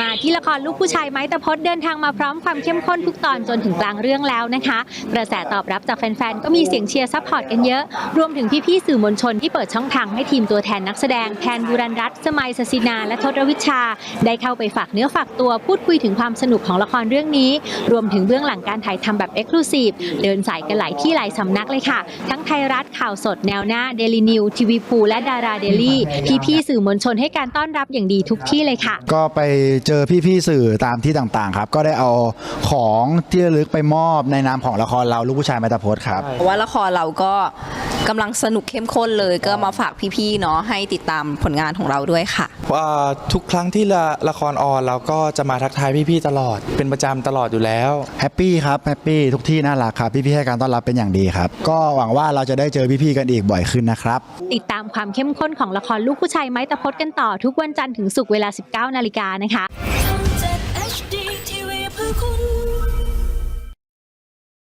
มาที่ละครลูกผู้ชายไม้ตะพดเดินทางมาพร้อมความเข้มข้นทุกตอนจนถึงกลางเรื่องแล้วนะคะ กระแสตอบรับจากแฟนๆ ก็มีเสียงเชียร์ซัพพอร์ตกันเยอะ รวมถึงพี่ๆสื่อมวลชนที่เปิดช่องทางให้ทีมตัวแทนนักแสดงแทนบุรันรัตน์สมัยสศินา และทศรวิชา ได้เข้าไปฝากเนื้อฝากตัวพูดคุยถึงความสนุกของละครเรื่องนี้ รวมถึงเบื้องหลังการถ่ายทำแบบเอ็กซ์คลูซีฟเดินสายกันหลายที่หลายสำนักเลยค่ะ ทั้งไทยรัฐข่าวสดแนวหน้าเดลินิวทีวีพูและดาราเดลี่พี่ๆสื่อมวลชนให้การต้อนรับอย่างดีทุกที่เลยค่ะ ก็ไปเจอพี่ๆสื่อตามที่ต่างๆ ครับ ก็ได้เอาของที่ระลึกไปมอบในนามของละครเราลูกผู้ชายมาตาพดครับ เพราะว่าละครเราก็กำลังสนุกเข้มข้นเลย ก็มาฝากพี่ๆเนาะให้ติดตามผลงานของเราด้วยค่ะ ว่าทุกครั้งที่ละละครออนเราก็จะมาทักทายพี่ๆตลอด เป็นประจำตลอดอยู่แล้ว แฮปปี้ครับแฮปปี้ทุกที่น่ารักครับพี่ๆให้การต้อนรับเป็นอย่างดีครับ ก็หวังว่าเราจะได้เจอพี่ๆกันอีกบ่อยขึ้นนะครับ ติดตามความเข้มข้นของละครลูกผู้ชายไม้ตะพดกันต่อทุกวันจันทร์ถึงศุกร์เวลา 19 นาฬิกานะคะ คุณ